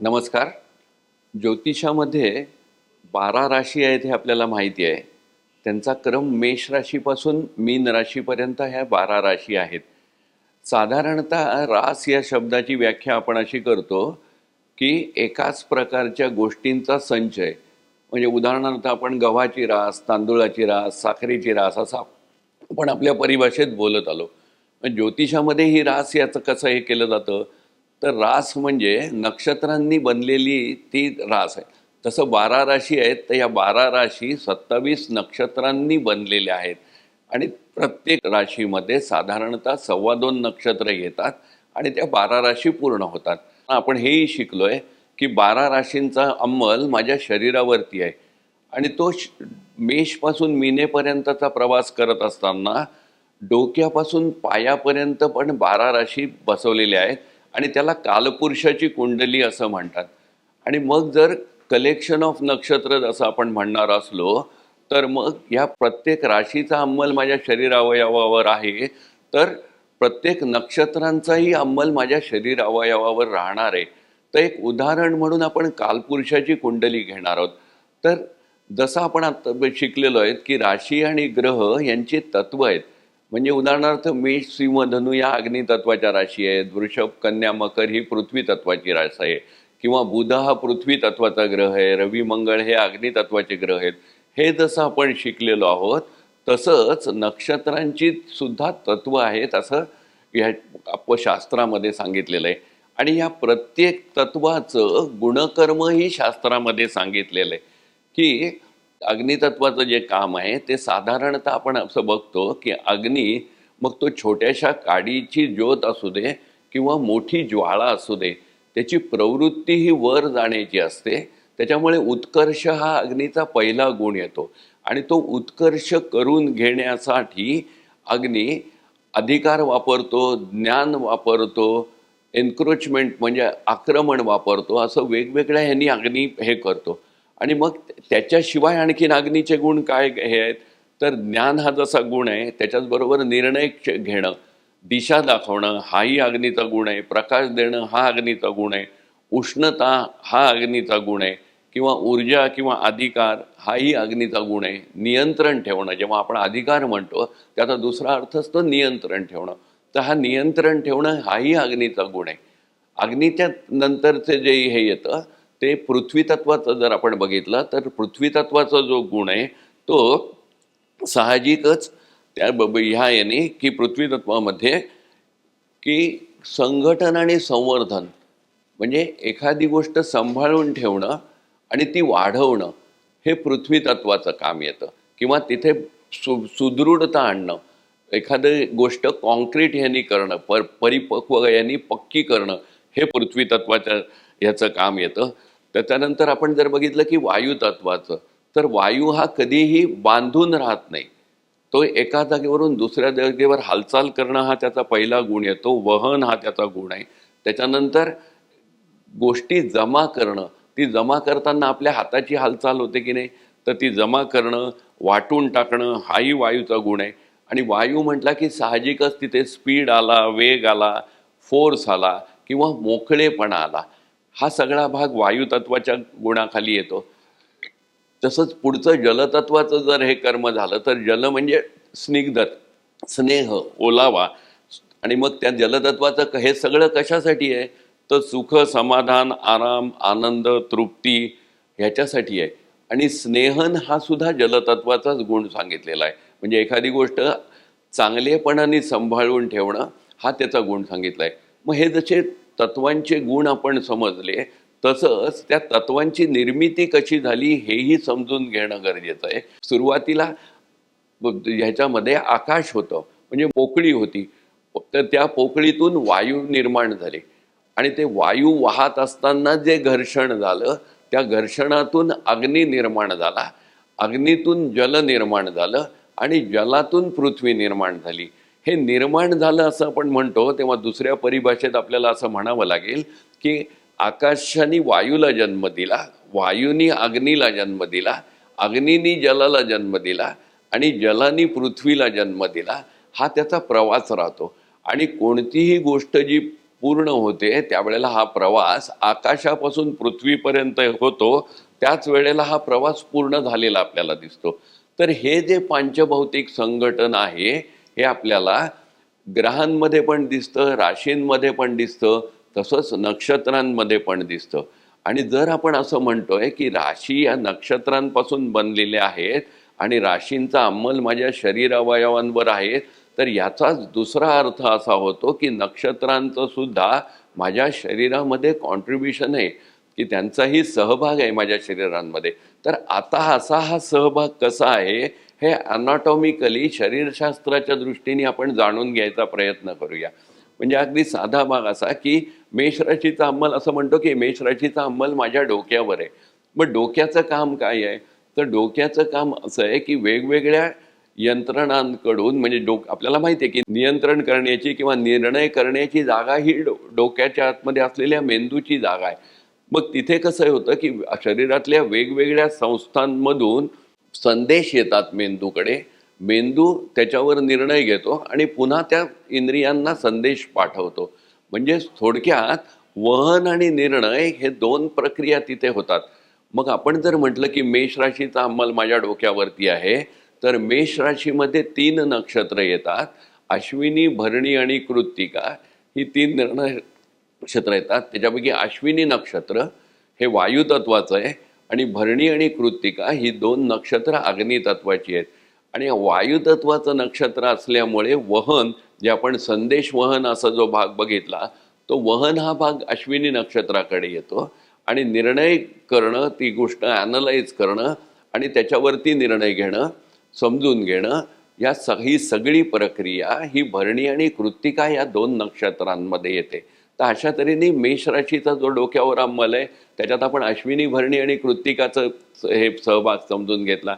नमस्कार. ज्योतिषामध्ये बारा राशी आहेत हे आपल्याला माहिती आहे. त्यांचा क्रम मेष राशीपासून मीन राशीपर्यंत ह्या बारा राशी आहेत. साधारणतः रास या शब्दाची व्याख्या आपण अशी करतो की एकाच प्रकारच्या गोष्टींचा संचय. म्हणजे उदाहरणार्थ आपण गव्हाची रास तांदूळाची रास साखरेची रास असा आपण आपल्या परिभाषेत बोलत आलो. पण ज्योतिषामध्ये ही रास याचं कसं हे केलं जातं? तर रास म्हणजे नक्षत्रांनी बनलेली ती रास आहे. तसं बारा राशी आहेत तर या बारा राशी सत्तावीस नक्षत्रांनी बनलेल्या आहेत. आणि प्रत्येक राशीमध्ये साधारणतः सव्वा दोन नक्षत्र येतात आणि त्या बारा राशी पूर्ण होतात. आपण हेही शिकलोय की बारा राशींचा अंमल माझ्या शरीरावरती आहे. आणि तो श- मेषपासून मीनेपर्यंतचा प्रवास करत असताना डोक्यापासून पायापर्यंत पण बारा राशी बसवलेल्या आहेत. आणि त्याला कालपुरुषाची कुंडली असं म्हणतात. आणि मग जर कलेक्शन ऑफ नक्षत्र जसं आपण म्हणणार असलो तर मग या प्रत्येक राशीचा अंमल माझ्या शरीर अवयवावर आहे. तर प्रत्येक नक्षत्रांचाही अंमल माझ्या शरीर अवयवावर राहणार आहे. तर एक उदाहरण म्हणून आपण कालपुरुषाची कुंडली घेणार आहोत. तर जसं आपण आता शिकलेलो आहेत की राशी आणि ग्रह यांची तत्व आहेत. म्हणजे उदाहरणार्थ मेष सिंह धनु या अग्नितत्वाच्या राशी आहेत. वृषभ कन्या मकर ही पृथ्वी तत्वाची रास आहे किंवा बुध हा पृथ्वी तत्वाचा ग्रह आहे. रवी मंगळ हे अग्नितत्वाचे ग्रह आहेत. हे जसं आपण शिकलेलो आहोत तसंच नक्षत्रांची सुद्धा तत्व आहेत असं या शास्त्रामध्ये सांगितलेलं आहे. आणि या प्रत्येक तत्वाचं गुणकर्मही शास्त्रामध्ये सांगितलेलं आहे की अग्नितत्वाचं जे काम आहे ते साधारणतः आपण असं बघतो की अग्नी मग तो छोट्याशा काडीची ज्योत असू दे किंवा मोठी ज्वाळा असू दे त्याची प्रवृत्ती ही वर जाण्याची असते. त्याच्यामुळे उत्कर्ष हा अग्नीचा पहिला गुण येतो. आणि तो उत्कर्ष करून घेण्यासाठी अग्नी अधिकार वापरतो ज्ञान वापरतो एन्क्रोचमेंट म्हणजे आक्रमण वापरतो असं वेगवेगळ्या ह्यांनी अग्नी हे करतो. आणि मग त्याच्याशिवाय आणखी अग्नीचे गुण काय हे आहेत? तर ज्ञान हा जसा गुण आहे त्याच्याचबरोबर निर्णय घेणं दिशा दाखवणं हाही अग्नीचा गुण आहे प्रकाश देणं हा अग्नीचा गुण आहे उष्णता हा अग्नीचा गुण आहे किंवा ऊर्जा किंवा अधिकार हाही अग्नीचा गुण आहे. नियंत्रण ठेवणं जेव्हा आपण अधिकार म्हणतो त्याचा दुसरा अर्थ असतो नियंत्रण ठेवणं. तर हा नियंत्रण ठेवणं हाही अग्नीचा गुण आहे. अग्नीच्या नंतरचे जे हे येतं ते पृथ्वीतत्वाचं जर आपण बघितलं तर पृथ्वी तत्वाचा जो गुण आहे तो साहजिकच त्या ब- ह्या याने की पृथ्वीतत्वामध्ये की संघटन आणि संवर्धन म्हणजे एखादी गोष्ट सांभाळून ठेवणं आणि ती वाढवणं हे पृथ्वी तत्वाचं काम येतं. किंवा तिथे सु सुदृढता आणणं एखादी गोष्ट कॉन्क्रीट यांनी करणं पर परिपक्व यांनी पक्की करणं हे पृथ्वीतत्वाच्या ह्याचं काम येतं. त्याच्यानंतर आपण जर बघितलं की वायू तत्वाचं तर वायू हा कधीही बांधून राहत नाही. तो एका जागेवरून दुसऱ्या जागेवर हालचाल करणं हा त्याचा पहिला गुण येतो वहन हा त्याचा गुण आहे. त्याच्यानंतर गोष्टी जमा करणं ती जमा करताना आपल्या हाताची हालचाल होते की नाही? तर ती जमा करणं वाटून टाकणं हाही वायूचा गुण आहे. आणि वायू म्हटला की साहजिकच तिथे स्पीड आला वेग आला फोर्स आला किंवा मोकळेपणा आला. हा सगळा भाग वायुतत्वाच्या गुणाखाली येतो. तसंच पुढचं जलतत्वाचं जर हे कर्म झालं तर जल म्हणजे स्निग्धत स्नेह ओलावा. आणि मग त्या जलतत्वाचं हे सगळं कशासाठी आहे? तर सुख समाधान आराम आनंद तृप्ती ह्याच्यासाठी आहे. आणि स्नेहन हा सुद्धा जलतत्वाचाच गुण सांगितलेला आहे. म्हणजे एखादी गोष्ट चांगलेपणाने सांभाळून ठेवणं हा त्याचा गुण सांगितला आहे. मग हे जसे तत्वांचे गुण आपण समजले तसंच त्या तत्वांची निर्मिती कशी झाली हेही समजून घेणं गरजेचं आहे. सुरुवातीला ह्याच्यामध्ये आकाश होतं म्हणजे पोकळी होती. तर त्या पोकळीतून वायू निर्माण झाले. आणि ते वायू वाहत असताना जे घर्षण झालं त्या घर्षणातून अग्नी निर्माण झाला. अग्नीतून जल निर्माण झालं आणि जलातून पृथ्वी निर्माण झाली. हे निर्माण झालं असं आपण म्हणतो तेव्हा दुसऱ्या परिभाषेत आपल्याला असं म्हणावं लागेल की आकाशाने वायूला जन्म दिला वायूनी अग्नीला जन्म दिला अग्नीनी जलाला जन्म दिला आणि जलानी पृथ्वीला जन्म दिला हा त्याचा प्रवास राहतो. आणि कोणतीही गोष्ट जी पूर्ण होते त्यावेळेला हा प्रवास आकाशापासून पृथ्वीपर्यंत होतो त्याच वेळेला हा प्रवास पूर्ण झालेला आपल्याला दिसतो. तर हे जे पांचभौतिक संघटन आहे हे आपल्याला ग्रहांमध्ये पण दिसतं राशींमध्ये पण दिसतं तसंच नक्षत्रांमध्ये पण दिसतं. आणि जर आपण असं म्हणतोय की राशी या नक्षत्रांपासून बनलेल्या आहेत आणि राशींचा अंमल माझ्या शरीर अवयवांवर आहे तर याचाच दुसरा अर्थ असा होतो की नक्षत्रांचं सुद्धा माझ्या शरीरामध्ये कॉन्ट्रीब्युशन आहे की त्यांचाही सहभाग आहे माझ्या शरीरांमध्ये. तर आता असा हा सहभाग कसा आहे हे अनाटॉमिकली शरीरशास्त्राच्या दृष्टीने आपण जाणून घ्यायचा प्रयत्न करूया. म्हणजे अगदी साधा भाग असा की मेषराशीचा अंमल असं म्हणतो की मेषराशीचा अंमल माझ्या डोक्यावर आहे. मग डोक्याचं काम काय आहे? तर डोक्याचं काम असं आहे की वेगवेगळ्या यंत्रणांकडून म्हणजे डोक आपल्याला माहिती आहे की नियंत्रण करण्याची किंवा निर्णय करण्याची जागा ही डो डोक्याच्या आतमध्ये असलेल्या मेंदूची जागा आहे. मग तिथे कसं होतं की शरीरातल्या वेगवेगळ्या संस्थांमधून संदेश येतात मेंदूकडे. मेंदू त्याच्यावर निर्णय घेतो आणि पुन्हा त्या इंद्रियांना संदेश पाठवतो. म्हणजे थोडक्यात वहन आणि निर्णय हे दोन प्रक्रिया तिथे होतात. मग आपण जर म्हटलं की मेष राशीचा अंमल माझ्या डोक्यावरती आहे तर मेष राशीमध्ये तीन नक्षत्र येतात. अश्विनी भरणी आणि कृत्तिका. ही तीन निर्णय नक्षत्र येतात. त्याच्यापैकी अश्विनी नक्षत्र हे वायुतत्वाचं आहे. आणि भरणी आणि कृत्तिका ही दोन नक्षत्र अग्नितत्वाची आहेत. आणि वायुतत्वाचं नक्षत्र असल्यामुळे वहन जे आपण संदेश वहन असा जो भाग बघितला तो वहन हा भाग अश्विनी नक्षत्राकडे येतो आणि निर्णय करणं ती गोष्ट ॲनलाइज करणं आणि त्याच्यावरती निर्णय घेणं समजून घेणं या स ही सगळी प्रक्रिया ही भरणी आणि कृत्तिका या दोन नक्षत्रांमध्ये येते. तर अशा तऱ्हेने मेष राशीचा जो डोक्यावर अंमल आहे त्याच्यात आपण अश्विनी भरणी आणि कृत्तिकाचं हे सहभाग समजून घेतला.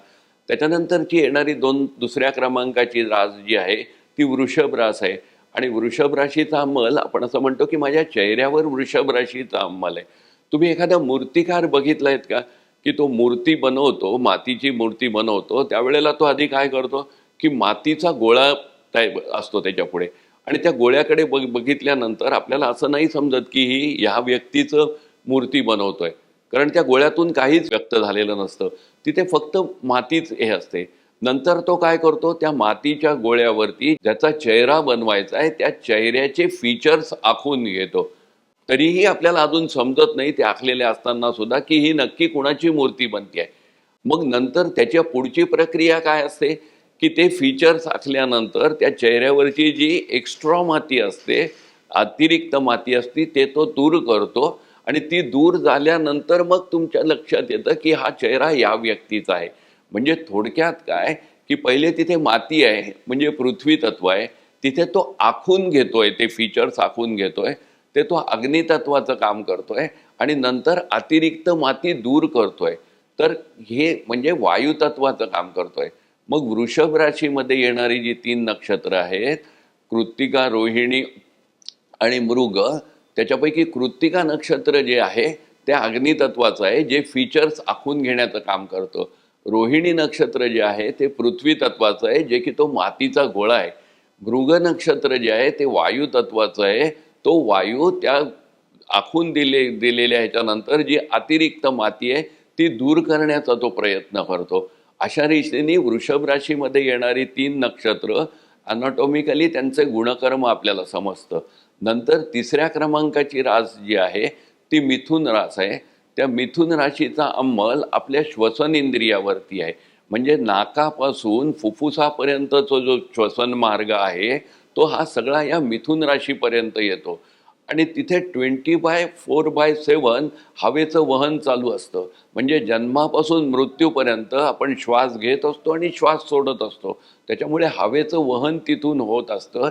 त्याच्यानंतरची येणारी दोन दुसऱ्या क्रमांकाची रास जी आहे ती वृषभ रास आहे. आणि वृषभ राशीचा अंमल आपण असं म्हणतो की माझ्या चेहऱ्यावर वृषभ राशीचा अंमल आहे. तुम्ही एखादा मूर्तिकार बघितलायत का? की तो मूर्ती बनवतो मातीची मूर्ती बनवतो त्यावेळेला तो आधी काय करतो? की मातीचा गोळा टाईप असतो त्याच्या पुढे. आणि त्या गोळ्याकडे बघ बघितल्यानंतर आपल्याला असं नाही समजत की ही ह्या व्यक्तीचं मूर्ती बनवतोय. कारण त्या गोळ्यातून काहीच व्यक्त झालेलं नसतं. तिथे फक्त मातीच हे असते. नंतर तो काय करतो? त्या मातीच्या गोळ्यावरती ज्याचा चेहरा बनवायचा आहे त्या चेहऱ्याचे फीचर्स आखून घेतो. तरीही आपल्याला अजून समजत नाही ते आखलेले असताना सुद्धा की ही नक्की कुणाची मूर्ती बनते मग नंतर त्याच्या पुढची प्रक्रिया काय असते? की ते फीचर्स आखल्यानंतर त्या चेहऱ्यावरची जी एक्स्ट्रा माती असते अतिरिक्त माती असते ते तो दूर करतो आणि ती दूर झाल्यानंतर मग तुमच्या लक्षात येतं की हा चेहरा या व्यक्तीचा आहे. म्हणजे थोडक्यात काय की पहिले तिथे माती आहे म्हणजे पृथ्वी तत्व आहे तिथे तो आखून घेतोय ते फीचर्स आखून घेतोय ते तो अग्नितत्वाचं काम करतोय आणि नंतर अतिरिक्त माती दूर करतोय. तर हे म्हणजे वायुतत्वाचं काम करतोय. मग वृषभ राशीमध्ये येणारी जी तीन नक्षत्र आहेत कृत्तिका रोहिणी आणि मृग त्याच्यापैकी कृत्तिका नक्षत्र जे आहे ते अग्नितत्वाचं आहे जे फीचर्स आखून घेण्याचं काम करतं. रोहिणी नक्षत्र जे आहे ते पृथ्वी तत्वाचं आहे जे की तो मातीचा गोळा आहे. मृग नक्षत्र जे आहे ते वायू तत्वाचं आहे. तो वायू त्या आखून दिले दिलेल्या ह्याच्यानंतर जी अतिरिक्त माती आहे ती दूर करण्याचा तो प्रयत्न करतो. अशा रीतीने वृषभ राशीमध्ये येणारी तीन नक्षत्र अनाटॉमिकली त्यांचे गुणकर्म आपल्याला समजतं. नंतर तिसऱ्या क्रमांकाची रास जी आहे ती मिथुन रास आहे. त्या मिथुन राशीचा अंमल आपल्या श्वसन इंद्रियावरती आहे. म्हणजे नाकापासून फुफ्फुसापर्यंतचा जो श्वसन मार्ग आहे तो हा सगळा या मिथुन राशीपर्यंत येतो. आणि तिथे twenty by four by seven हवेचं वहन चालू असतं. म्हणजे जन्मापासून मृत्यूपर्यंत आपण श्वास घेत असतो आणि श्वास सोडत असतो. त्याच्यामुळे हवेचं वहन तिथून होत असतं.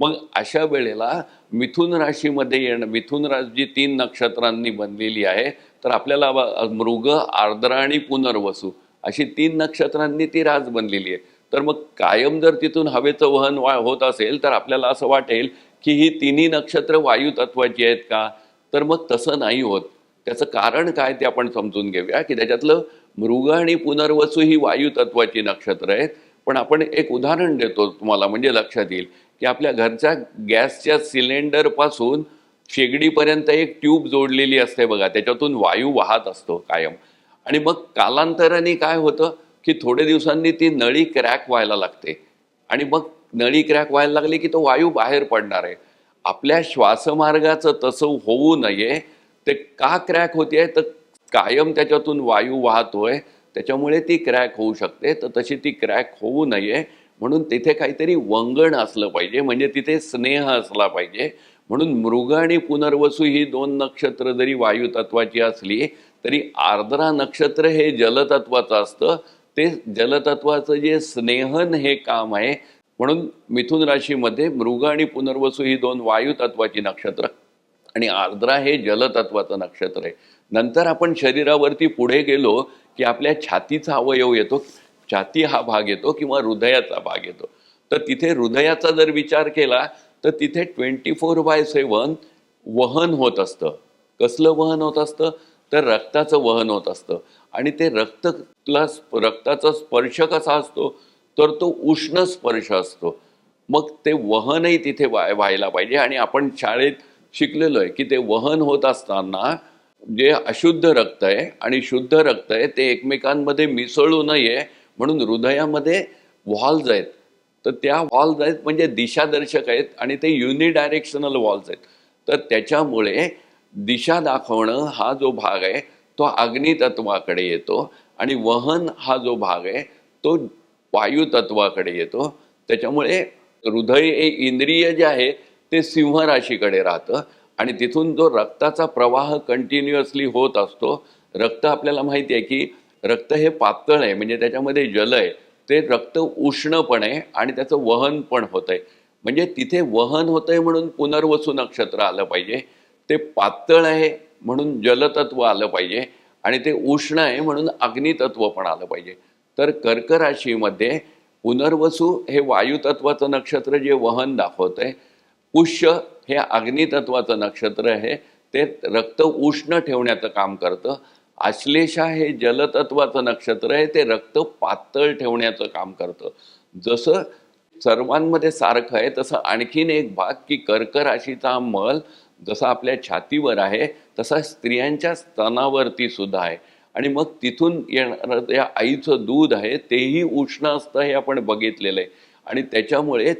मग अशा वेळेला मिथुन राशीमध्ये येणं मिथुन राशी जी तीन नक्षत्रांनी बनलेली आहे. तर आपल्याला मृग आर्द्रा आणि पुनर्वसू अशी तीन नक्षत्रांनी ती राज बनलेली आहे. तर मग कायम जर तिथून हवेचं वहन वा होत असेल तर आपल्याला असं वाटेल की ही तिन्ही नक्षत्र वायू तत्वाची आहेत का तर मग तसं नाही होत. त्याचं कारण काय ते आपण समजून घेऊया की त्याच्यातलं मृग आणि पुनर्वसू ही वायू तत्वाची नक्षत्र आहेत. पण आपण एक उदाहरण देतो तुम्हाला म्हणजे लक्षात येईल की आपल्या घरच्या गॅसच्या सिलेंडरपासून शेगडीपर्यंत एक ट्यूब जोडलेली असते बघा त्याच्यातून वायू वाहत असतो कायम. आणि मग कालांतराने काय होतं की थोड्या दिवसांनी ती नळी क्रॅक व्हायला लागते. आणि मग नळी क्रॅक व्हायला लागली की तो वायू बाहेर पडणार आहे. आपल्या श्वासमार्गाचं तसं होऊ नये. ते का क्रॅक होते तर कायम त्याच्यातून वायू वाहतोय. त्याच्यामुळे ती क्रॅक होऊ शकते. तर तशी ती क्रॅक होऊ नये. म्हणून तिथे काहीतरी वंगण असलं पाहिजे. म्हणजे तिथे स्नेह असला पाहिजे. म्हणून मृग आणि पुनर्वसू ही दोन नक्षत्र जरी वायू तत्वाची असली तरी आर्द्रा नक्षत्र हे जलतत्वाचं असतं. ते जलतत्वाचं जे स्नेहन हे काम आहे म्हणून मिथुन राशीमध्ये मृग आणि पुनर्वसू ही दोन वायू तत्वाची नक्षत्र. आणि आर्द्रा हे जलतत्वाचं नक्षत्र आहे. नंतर आपण शरीरावरती पुढे गेलो की आपल्या छातीचा अवयव येतो. छाती हा भाग येतो किंवा हृदयाचा भाग येतो. तर तिथे हृदयाचा जर विचार केला तर तिथे ट्वेंटी फोर बाय सेवन वहन होत असतं. कसलं वहन होत असतं? तर रक्ताचं वहन होत असतं. आणि ते रक्तला रक्ताचा स्पर्श कसा असतो तर तो उष्ण स्पर्श असतो. मग ते वहनही तिथे व्हाय व्हायला पाहिजे. आणि आपण शाळेत शिकलेलो आहे की ते वहन होत असताना जे अशुद्ध रक्त आहे आणि शुद्ध रक्त आहे ते एकमेकांमध्ये मिसळू नये म्हणून हृदयामध्ये व्हॉल्स आहेत. तर त्या व्हॉल्स आहेत म्हणजे दिशादर्शक आहेत आणि ते युनिडायरेक्शनल व्हॉल्स आहेत. तर त्याच्यामुळे दिशा दाखवणं हा जो भाग आहे तो अग्नितत्वाकडे येतो आणि वहन हा जो भाग आहे तो वायू तत्वाकडे येतो. त्याच्यामुळे हृदय हे इंद्रिय जे आहे ते सिंह राशीकडे राहतं आणि तिथून जो रक्ताचा प्रवाह कंटिन्युअसली होत असतो. रक्त आपल्याला माहिती आहे की रक्त हे पातळ आहे म्हणजे त्याच्यामध्ये जल आहे. ते रक्त उष्ण पण आहे आणि त्याचं वहन पण होतंय. म्हणजे तिथे वहन होतंय म्हणून पुनर्वसू नक्षत्र आलं पाहिजे. ते पातळ आहे म्हणून जलतत्व आलं पाहिजे आणि ते उष्ण आहे म्हणून अग्नितत्व पण आलं पाहिजे. तर कर्क राशीमध्ये पुनर्वसू हे वायुतत्वाचं नक्षत्र जे वहन दाखवतंय पुष्य हे अग्नितत्वाचं नक्षत्र आहे ते रक्त उष्ण ठेवण्याचं काम करतं आश्लेषा हे जलतत्वाचं नक्षत्र आहे ते रक्त पातळ ठेवण्याचं काम करतं. जसं सर्वांमध्ये सारखं आहे तसं आणखीन एक भाग की कर्क राशीचा मल जसा आपल्या छातीवर आहे तसा स्त्रियांच्या स्तनावरती सुद्धा आहे. आणि मग तिथून येणारं या आईचं दूध आहे तेही उष्ण असतं हे आपण बघितलेलं आहे. आणि त्याच्यामुळे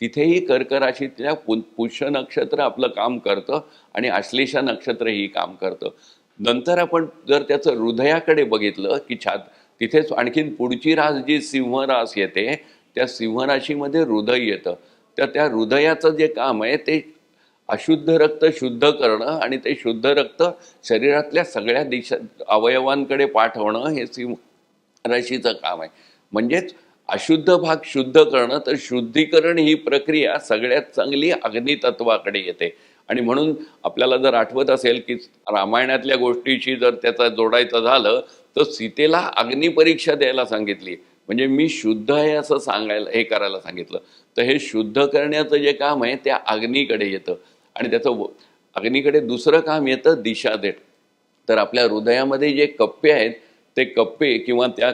तिथेही कर्कराशीतल्या पु पुष्य नक्षत्र आपलं काम करतं आणि आश्लेषा नक्षत्र ही काम करतं. नंतर आपण जर त्याचं हृदयाकडे बघितलं की छात तिथेच आणखीन पुढची रास जी सिंहरास येते त्या सिंहराशीमध्ये हृदय येतं. तर त्या हृदयाचं जे काम आहे ते अशुद्ध रक्त शुद्ध करणं आणि ते शुद्ध रक्त शरीरातल्या सगळ्या दिशा अवयवांकडे पाठवणं हे सिंह राशीचं काम आहे. म्हणजेच अशुद्ध भाग शुद्ध करणं तर शुद्धीकरण ही प्रक्रिया सगळ्यात चांगली अग्नितत्वाकडे येते. आणि म्हणून आपल्याला जर आठवत असेल की रामायणातल्या गोष्टीशी जर त्याचा जोडायचं झालं तर सीतेला अग्निपरीक्षा द्यायला सांगितली. म्हणजे मी शुद्ध आहे असं सांगायला हे करायला सांगितलं. तर हे शुद्ध करण्याचं जे काम आहे त्या अग्नीकडे येतं. आणि त्याचं व- अग्नीकडे दुसरं काम येतं दिशा देत तर आपल्या हृदयामध्ये जे कप्पे आहेत ते कप्पे किंवा त्या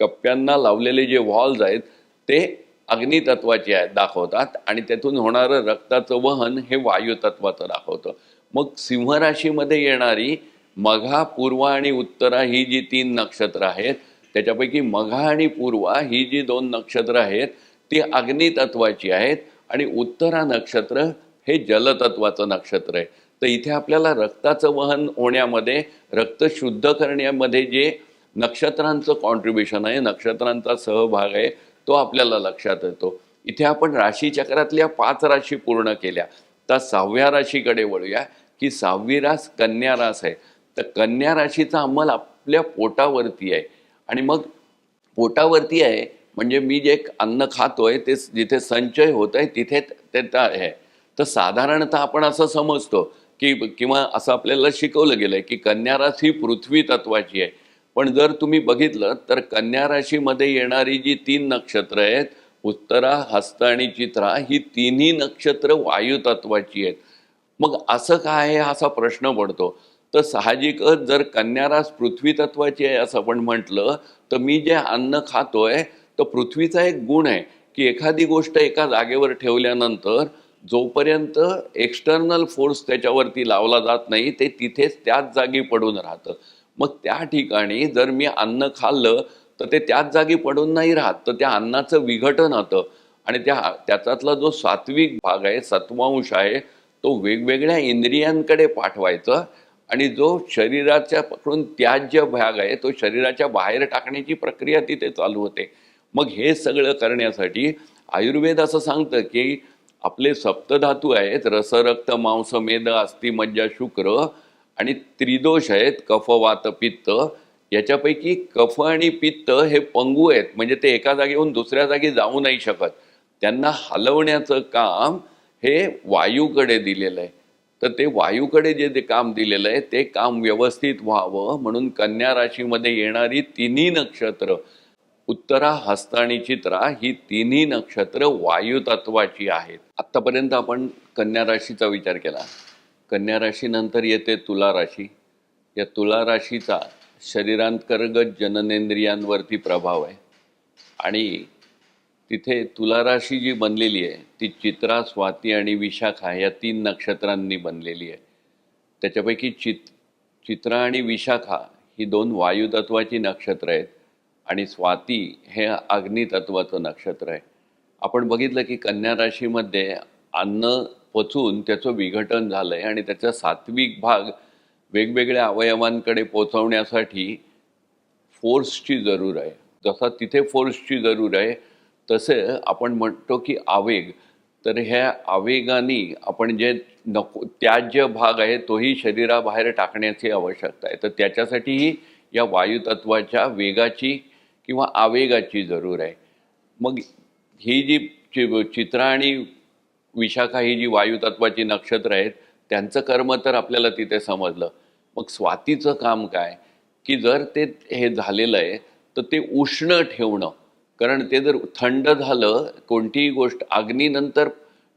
कप्प्यांना लावलेले जे व्हॉल्स आहेत ते अग्नितत्वाचे आहेत दाखवतात. आणि त्यातून होणारं रक्ताचं वहन हे वायुतत्वाचं दाखवतं. मग सिंहराशीमध्ये येणारी मघा पूर्वा आणि उत्तरा ही जी तीन नक्षत्र आहेत त्याच्यापैकी मघा आणि पूर्वा ही जी दोन नक्षत्र आहेत ती अग्नितत्वाची आहेत. आणि उत्तरा नक्षत्र हे जलतत्वाचं नक्षत्र आहे. तर इथे आपल्याला रक्ताचं वहन होण्यामध्ये रक्त शुद्ध करण्यामध्ये जे नक्षत्रांचं कॉन्ट्रीब्युशन आहे नक्षत्रांचा सहभाग आहे तो आपल्याला लक्षात येतो. इथे आपण राशीचक्रातल्या पाच राशी पूर्ण केल्या. तर सहाव्या राशीकडे वळूया की सहावी रास कन्या रास आहे. तर कन्या राशीचा अंमल आपल्या पोटावरती आहे. आणि मग पोटावरती आहे म्हणजे मी जे अन्न खातोय ते जिथे संचय होत आहे तिथे ते आहे. तर साधारणतः आपण असं समजतो की किंवा असं आपल्याला शिकवलं गेलंय की कन्या रास ही पृथ्वी तत्वाची आहे. पण जर तुम्ही बघितलं तर कन्या राशीमध्ये येणारी जी तीन नक्षत्र आहेत उत्तरा हस्त आणि चित्रा ही तिन्ही नक्षत्र वायू तत्वाची आहेत. मग असं काय आहे असा प्रश्न पडतो. तर साहजिकच जर कन्यारास पृथ्वी तत्वाची आहे असं आपण म्हटलं तर मी जे अन्न खातोय तर पृथ्वीचा एक गुण आहे की एखादी गोष्ट एका जागेवर ठेवल्यानंतर जोपर्यंत एक्सटर्नल फोर्स त्याच्यावरती लावला जात नाही ते तिथेच त्याच जागी पडून राहतं. मग त्या ठिकाणी जर मी अन्न खाल्लं तर ते त्याच जागी पडून नाही राहत. तर त्या अन्नाचं विघटन होतं. आणि त्या त्याच्यातला जो सात्विक भाग आहे सत्वांश आहे तो वेगवेगळ्या इंद्रियांकडे पाठवायचा. आणि जो शरीराच्या पकडून त्याज्य भाग आहे तो शरीराच्या बाहेर टाकण्याची प्रक्रिया तिथे चालू होते. मग हे सगळं करण्यासाठी आयुर्वेद असं सांगतं की आपले सप्तधातू आहेत रस रक्त मांस मेद अस्थि मज्जा शुक्र आणि त्रिदोष आहेत कफ वात पित्त. याच्यापैकी कफ आणि पित्त हे पंगू आहेत म्हणजे ते एका जागेहून दुसऱ्या जागी जाऊ नाही शकत. त्यांना हलवण्याचं काम हे वायूकडे दिलेलं आहे. तर ते वायूकडे जे ते काम दिलेलं आहे ते काम व्यवस्थित व्हावं म्हणून कन्या राशीमध्ये येणारी तिन्ही नक्षत्र उत्तरा हस्त आणि चित्रा ही तिन्ही नक्षत्र वायू तत्वाची आहेत. आत्तापर्यंत आपण कन्या राशीचा विचार केला. कन्या राशीनंतर येते तुला राशी. या तुला राशीचा शरीरांतर्गत जननेंद्रियांवरती प्रभाव आहे. आणि तिथे तुला राशी जी बनलेली आहे ती चित्रा स्वाती आणि विशाखा या तीन नक्षत्रांनी बनलेली आहे. त्याच्यापैकी चित चित्रा आणि विशाखा ही दोन वायुतत्वाची नक्षत्र आहेत. आणि स्वाती हे अग्नितत्वाचं नक्षत्र आहे. आपण बघितलं की कन्या राशीमध्ये अन्न पचून त्याचं विघटन झालं आहे आणि त्याचा सात्विक भाग वेगवेगळ्या अवयवांकडे पोचवण्यासाठी फोर्सची जरूर आहे. जसा तिथे फोर्सची जरूर आहे तसे आपण म्हणतो की आवेग. तर ह्या आवेगाने आपण जे नको त्याज्य भाग आहे तोही शरीराबाहेर टाकण्याची आवश्यकता आहे. तर त्याच्यासाठीही या वायुतत्वाच्या वेगाची किंवा आवेगाची जरूर आहे. मग ही जी चि- चित्रा आणि विशाखा ही जी वायुतत्वाची नक्षत्र आहेत त्यांचं कर्म तर आपल्याला तिथे समजलं. मग स्वातीचं काम काय? की जर ते हे झालेलं आहे तर ते उष्ण ठेवणं. कारण ते जर थंड झालं कोणतीही गोष्ट अग्नीनंतर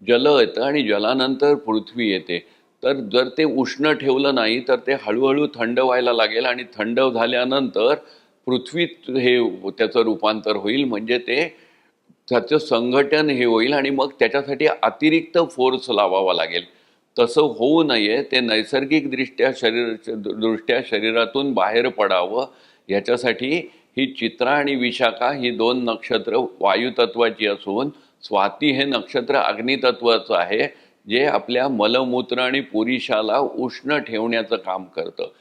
जल येतं आणि जलानंतर पृथ्वी येते. तर जर ते उष्ण ठेवलं नाही तर ते हळूहळू थंड व्हायला लागेल आणि थंड झाल्यानंतर पृथ्वीत हे त्याचं रूपांतर होईल म्हणजे ते त्याचं संघटन हे होईल आणि मग त्याच्यासाठी अतिरिक्त फोर्स लावावा लागेल. तसं होऊ नये ते नैसर्गिकदृष्ट्या शरीर दृष्ट्या शरीरातून बाहेर पडावं याच्यासाठी ही चित्रा आणि विशाखा ही दोन नक्षत्र वायुतत्वाची असून स्वाती हे नक्षत्र अग्नितत्वाचं आहे जे आपल्या मलमूत्र आणि पुरुषाला उष्ण ठेवण्याचं काम करतं.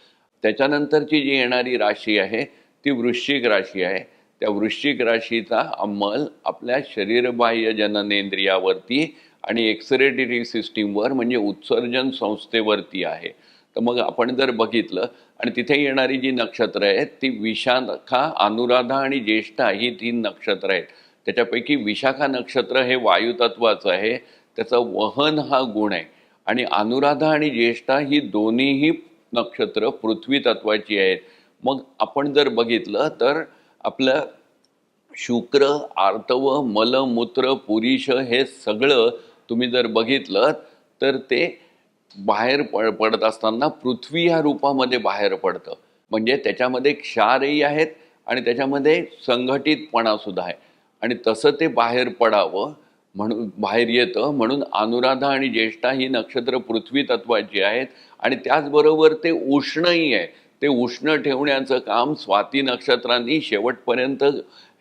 त्याच्यानंतरची जी येणारी राशी आहे ती वृश्चिक राशी आहे. त्या वृश्चिक राशीचा अंमल आपल्या शरीरबाह्य जननेंद्रियावरती आणि एक्सरेटरी सिस्टीमवर म्हणजे उत्सर्जन संस्थेवरती आहे. तर मग आपण जर बघितलं आणि तिथे येणारी जी नक्षत्र आहेत ती विशाखा अनुराधा आणि ज्येष्ठा ही तीन नक्षत्र आहेत. त्याच्यापैकी विशाखा नक्षत्र हे वायुतत्वाचं आहे. त्याचं वहन हा गुण आहे. आणि अनुराधा आणि ज्येष्ठा ही दोन्हीही नक्षत्र पृथ्वी तत्वाची आहेत. मग आपण जर बघितलं तर आपलं शुक्र आर्तव मलमूत्र पुरीष हे सगळं तुम्ही जर बघितलं तर ते बाहेर पड पडत असताना पृथ्वी या रूपामध्ये बाहेर पडतं. म्हणजे त्याच्यामध्ये क्षारही आहेत आणि त्याच्यामध्ये संघटितपणा सुद्धा आहे. आणि तसं ते बाहेर पडावं म्हणून बाहेर येतं म्हणून अनुराधा आणि ज्येष्ठा ही नक्षत्र पृथ्वी तत्वाची आहेत आणि त्याचबरोबर ते उष्णही आहे. ते उष्ण ठेवण्याचं काम स्वाती नक्षत्रांनी शेवटपर्यंत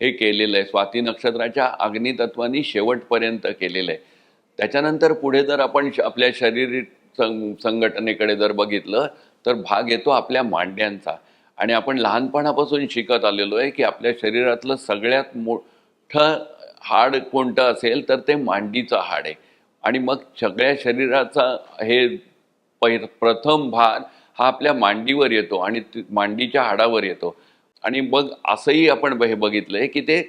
हे केलेलं आहे. स्वाती नक्षत्राच्या अग्नितत्वांनी शेवटपर्यंत केलेलं आहे. त्याच्यानंतर पुढे जर आपण श- आपल्या शरीर सं संघटनेकडे जर बघितलं तर भाग येतो आपल्या मांड्यांचा. आणि आपण लहानपणापासून शिकत आलेलो आहे की आपल्या शरीरातलं सगळ्यात मोठं हाड कोणतं असेल तर ते मांडीचं हाड आहे. आणि मग सगळ्या शरीराचा हे पहि प्रथम भाग हा आपल्या मांडीवर येतो आणि मांडीच्या हाडावर येतो. आणि मग असंही आपण हे बघितलंय की ते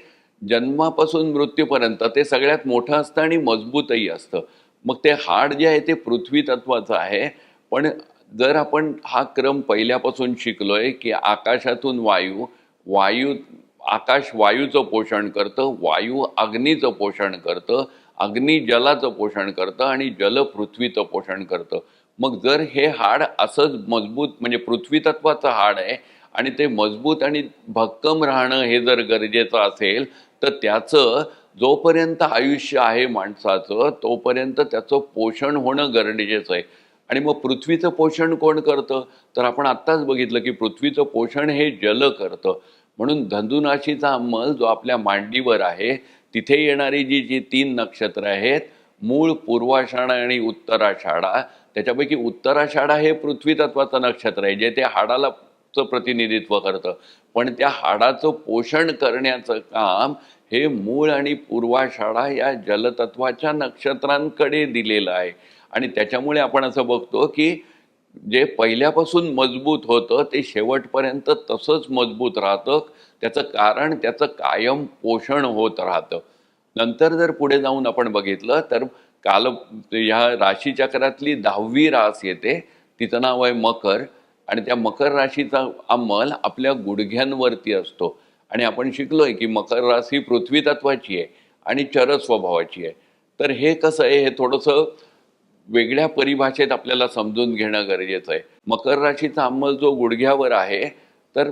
जन्मापासून मृत्यूपर्यंत ते सगळ्यात मोठं असतं आणि मजबूतही असतं. मग ते हाड जे आहे ते पृथ्वी तत्वाचं आहे. पण जर आपण हा क्रम पहिल्यापासून शिकलोय की आकाशातून वायू वायू आकाश वायूचं पोषण करतं वायू अग्नीचं पोषण करतं अग्नी जलाचं पोषण करतं आणि जल पृथ्वीचं पोषण करतं. मग जर हे हाड असंच मजबूत म्हणजे पृथ्वी तत्वाचं हाड आहे आणि ते मजबूत आणि भक्कम राहणं हे जर गरजेचं असेल तर त्याचं जोपर्यंत आयुष्य आहे माणसाचं तोपर्यंत त्याचं पोषण होणं गरजेचं आहे. आणि मग पृथ्वीचं पोषण कोण करतं? तर आपण आत्ताच बघितलं की पृथ्वीचं पोषण हे जल करतं. म्हणून धंदुनाशीचा अंमल जो आपल्या मांडीवर आहे तिथे येणारी जी जी तीन नक्षत्र आहेत मूळ पूर्वाषाढा आणि उत्तराषाढा त्याच्यापैकी उत्तराषाढा हे पृथ्वी तत्वाचं नक्षत्र आहे जे ते हाडालाचं प्रतिनिधित्व करतं. पण त्या हाडाचं पोषण करण्याचं काम हे मूळ आणि पूर्वाषाढा या जलतत्वाच्या नक्षत्रांकडे दिलेलं आहे. आणि त्याच्यामुळे आपण असं बघतो की जे पहिल्यापासून मजबूत होतं ते शेवटपर्यंत तसंच मजबूत राहतं. त्याचं कारण त्याचं कायम पोषण होत राहतं. नंतर जर पुढे जाऊन आपण बघितलं तर काल ह्या राशीचक्रातली दहावी रास येते तिचं नाव आहे मकर. आणि त्या मकर राशीचा अंमल आपल्या गुडघ्यांवरती असतो. आणि आपण शिकलोय की मकर रास ही पृथ्वी तत्वाची आहे आणि चर स्वभावाची आहे. तर हे कसं आहे हे थोडंसं वेगळ्या परिभाषेत आपल्याला समजून घेणं गरजेचं आहे. मकर राशीचा अंमल जो गुडघ्यावर आहे तर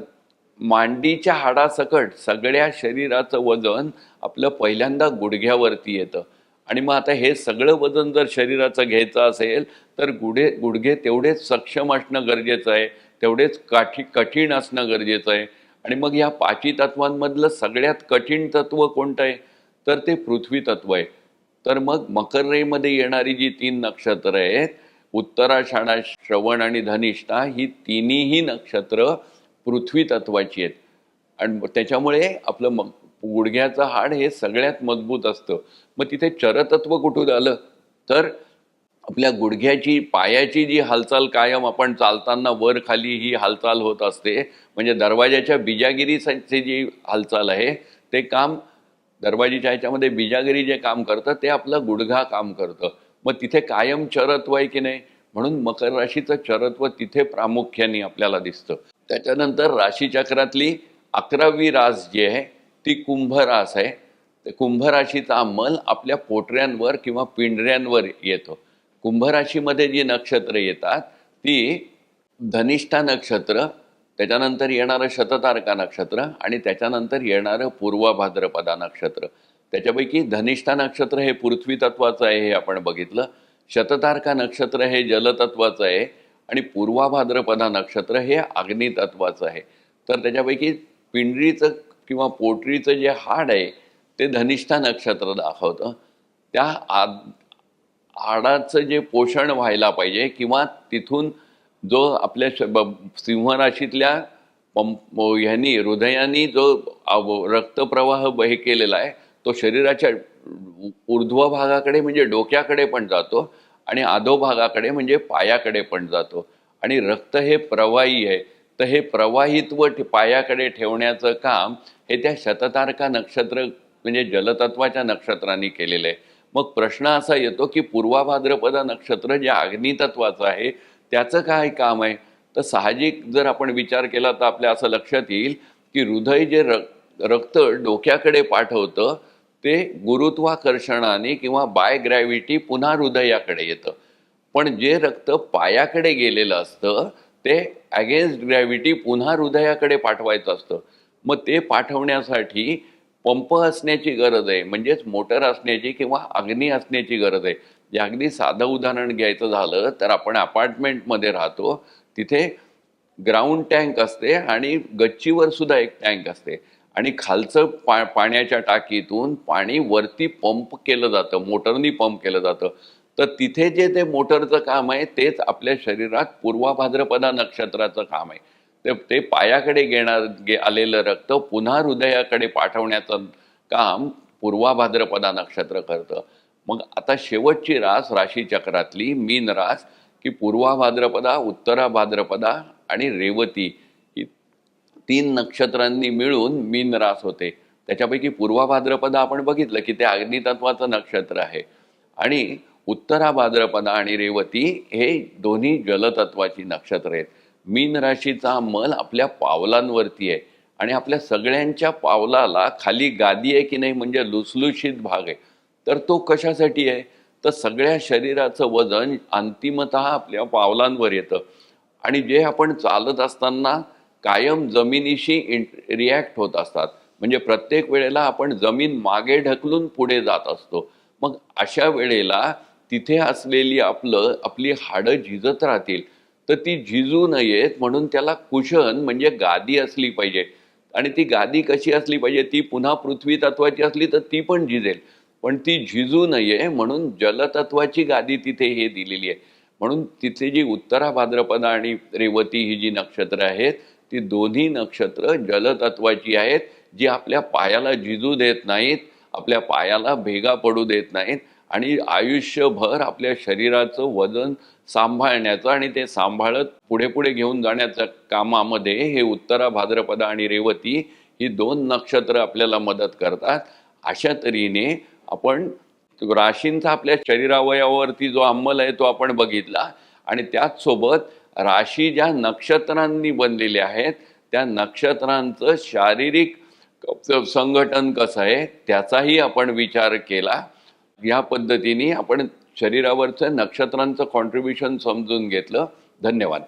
मांडीच्या हाडासकट सगळ्या शरीराचं वजन आपलं पहिल्यांदा गुडघ्यावरती येतं. आणि मग आता हे सगळं वजन जर शरीराचं घ्यायचं असेल तर गुढे गुडघे तेवढेच सक्षम असणं गरजेचं आहे तेवढेच काठी कठीण असणं गरजेचं आहे. आणि मग या पाची तत्वांमधलं सगळ्यात कठीण तत्व कोणतं आहे? तर ते पृथ्वी तत्व आहे. तर मग मकर रेमध्ये येणारी जी तीन नक्षत्र आहेत उत्तराषाढा श्रवण आणि धनिष्ठा ही तिन्हीही नक्षत्र पृथ्वी तत्वाची आहेत. आणि त्याच्यामुळे आपलं मग गुडघ्याचं हाड हे सगळ्यात मजबूत असतं. मग तिथे चरतत्व कुठून आलं? तर आपल्या गुडघ्याची पायाची जी हालचाल कायम आपण चालताना वर खाली ही हालचाल होत असते म्हणजे दरवाजाच्या बिजागिरीची जी हालचाल आहे ते काम दरवाजीच्या ह्याच्यामध्ये बिजागिरी जे काम करतं ते आपलं गुडघा काम करतं. मग तिथे कायम चरत्व आहे की नाही? म्हणून मकर राशीचं चरत्व तिथे प्रामुख्याने आपल्याला दिसतं. त्याच्यानंतर राशीचक्रातली अकरावी रास जी आहे ती कुंभ रास आहे. कुंभराशीचा मल आपल्या पोटऱ्यांवर किंवा पिंढऱ्यांवर येतो. कुंभराशीमध्ये जी नक्षत्र येतात ती धनिष्ठा नक्षत्र त्याच्यानंतर येणारं शततारका नक्षत्र आणि त्याच्यानंतर येणारं पूर्वभाद्रपदा नक्षत्र. त्याच्यापैकी धनिष्ठा नक्षत्र हे पृथ्वी तत्वाचं आहे हे आपण बघितलं. शततारका नक्षत्र हे जलतत्वाचं आहे आणि पूर्वाभाद्रपदा नक्षत्र हे अग्नितत्वाचं आहे. तर त्याच्यापैकी पिंडरीचं किंवा पोटरीचं जे हाड आहे ते धनिष्ठा नक्षत्र दाखवतं. त्या आद आडाचं जे पोषण व्हायला पाहिजे किंवा तिथून जो आपल्या श- ब- सिंह राशीतल्या पंप ह्यांनी हृदयानी जो रक्तप्रवाह बहे केलेला आहे तो शरीराच्या ऊर्ध्व भागाकडे म्हणजे डोक्याकडे पण जातो आणि अधोभागाकडे म्हणजे पायाकडे पण जातो. आणि रक्त हे प्रवाही आहे. तर हे प्रवाहित्व ठे- पायाकडे ठेवण्याचं काम हे त्या शततारका नक्षत्र म्हणजे जलतत्वाच्या नक्षत्रांनी केलेलं. आहे मग प्रश्न असा येतो की पूर्वाभाद्रपदा नक्षत्र जे अग्नितत्वाचं आहे त्याचं काय काम आहे? तर साहजिक जर आपण विचार केला तर आपल्या असं लक्षात येईल की हृदय जे रक रक्त डोक्याकडे पाठवतं ते गुरुत्वाकर्षणाने किंवा बाय ग्रॅव्हिटी पुन्हा हृदयाकडे येतं. पण जे रक्त पायाकडे गेलेलं असतं ते अगेन्स्ट ग्रॅव्हिटी पुन्हा हृदयाकडे पाठवायचं असतं. मग ते पाठवण्यासाठी पंप असण्याची गरज आहे म्हणजेच मोटर असण्याची किंवा अग्नी असण्याची गरज आहे. जे अगदी साधं उदाहरण घ्यायचं झालं तर आपण अपार्टमेंटमध्ये राहतो तिथे ग्राउंड टँक असते आणि गच्चीवर सुद्धा एक टँक असते. आणि खालचं पा पाण्याच्या टाकीतून पाणी वरती पंप केलं जातं मोटरनी पंप केलं जातं. तर तिथे जे ते मोटरचं काम आहे तेच आपल्या शरीरात पूर्वाभाद्रपदा नक्षत्राचं काम आहे. ते ते पायाकडे घेणार गे आलेलं रक्त पुन्हा हृदयाकडे पाठवण्याचं काम पूर्वाभाद्रपदा नक्षत्र करतं. मग आता शेवटची रास राशीचक्रातली मीन रास की पूर्वाभाद्रपदा उत्तराभाद्रपदा आणि रेवती ही तीन नक्षत्रांनी मिळून मीन रास होते. त्याच्यापैकी पूर्वाभाद्रपदा आपण बघितलं की ते अग्नितत्वाचं नक्षत्र आहे. आणि उत्तराभाद्रपदा आणि रेवती हे दोन्ही जलतत्वाची नक्षत्र आहेत. मीन राशीचा मल आपल्या पावलांवरती आहे. आणि आपल्या सगळ्यांच्या पावलाला खाली गादी आहे की नाही म्हणजे लुसलुशीत भाग आहे. तर तो कशासाठी आहे? तर सगळ्या शरीराचं वजन अंतिमत आपल्या पावलांवर येतं. आणि जे आपण चालत असताना कायम जमिनीशी रिॲक्ट होत असतात. म्हणजे प्रत्येक वेळेला आपण जमीन मागे ढकलून पुढे जात असतो. मग अशा वेळेला तिथे असलेली आपलं आपली हाडं झिजत राहतील. तर ती झिजू नयेत म्हणून त्याला कुशन म्हणजे गादी असली पाहिजे. आणि ती गादी कशी असली पाहिजे? ती पुन्हा पृथ्वी तत्वाची असली तर ती पण झिजेल पण ती झिजू नये म्हणून जलतत्वाची गादी तिथे हे दिलेली आहे. म्हणून तिथे जी उत्तरा भाद्रपदा आणि रेवती ही जी नक्षत्र आहेत ती दोन्ही नक्षत्र जलतत्वाची आहेत जी आपल्या पायाला झिजू देत नाहीत आपल्या पायाला भेगा पडू देत नाहीत. आणि आयुष्यभर आपल्या शरीराचं वजन सांभाळण्याचं आणि ते सांभाळत पुढे पुढे घेऊन जाण्याच्या कामामध्ये हे उत्तरा भाद्रपदा आणि रेवती ही दोन नक्षत्र आपल्याला मदत करतात. अशा तऱ्हेने आपण राशींचा आपल्या शरीरावयावरती जो अंमल आहे तो आपण बघितला आणि त्याचसोबत राशी ज्या नक्षत्रांनी बनलेल्या आहेत त्या नक्षत्रांचं शारीरिक संघटन कसं आहे त्याचाही आपण विचार केला. या पद्धतीने आपण शरीरावरचं नक्षत्रांचं कॉन्ट्रीब्युशन समजून घेतलं. धन्यवाद.